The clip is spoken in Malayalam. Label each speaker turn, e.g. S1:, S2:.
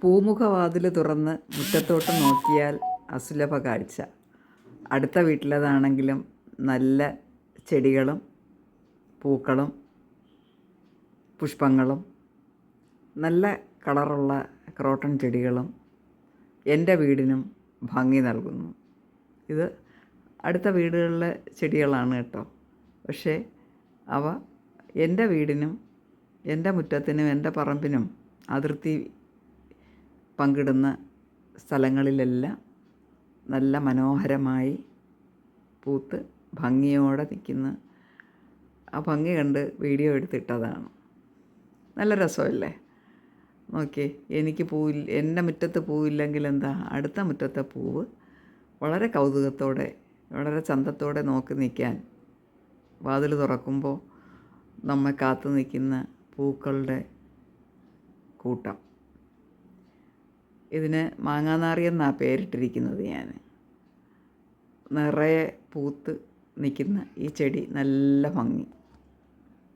S1: പൂമുഖവാതിൽ തുറന്ന് മുറ്റത്തോട്ട് നോക്കിയാൽ അസുലഭ കാഴ്ച. അടുത്ത വീട്ടിലേതാണെങ്കിലും നല്ല ചെടികളും പൂക്കളും പുഷ്പങ്ങളും നല്ല കളറുള്ള ക്രോട്ടൺ ചെടികളും എന്റെ വീടിനും ഭംഗി നൽകുന്നു. ഇത് അടുത്ത വീടുകളിലെ ചെടികളാണ് കേട്ടോ. പക്ഷേ അവ എന്റെ വീടിനും എന്റെ മുറ്റത്തിനും എന്റെ പറമ്പിനും അതിർത്തി പങ്കിടുന്ന സ്ഥലങ്ങളിലെല്ലാം നല്ല മനോഹരമായി പൂത്ത് ഭംഗിയോടെ നിൽക്കുന്ന ആ ഭംഗി കണ്ട് വീഡിയോ എടുത്തിട്ടതാണ്. നല്ല രസമല്ലേ? നോക്കി എനിക്ക് പൂവില്ല എന്റെ മുറ്റത്ത് പൂവില്ലെങ്കിൽ എന്താ? അടുത്ത മുറ്റത്തെ പൂവ് വളരെ കൗതുകത്തോടെ വളരെ ചന്തത്തോടെ നോക്കി നിൽക്കാൻ വാതിൽ തുറക്കുമ്പോൾ നമ്മെ കാത്തു നിൽക്കുന്ന പൂക്കളുടെ കൂട്ടം. ഇതിന് എന്നാണ് പേരിട്ടിരിക്കുന്നത് ഞാൻ. നിറയെ പൂത്ത് നിൽക്കുന്ന ഈ ചെടി നല്ല ഭംഗി.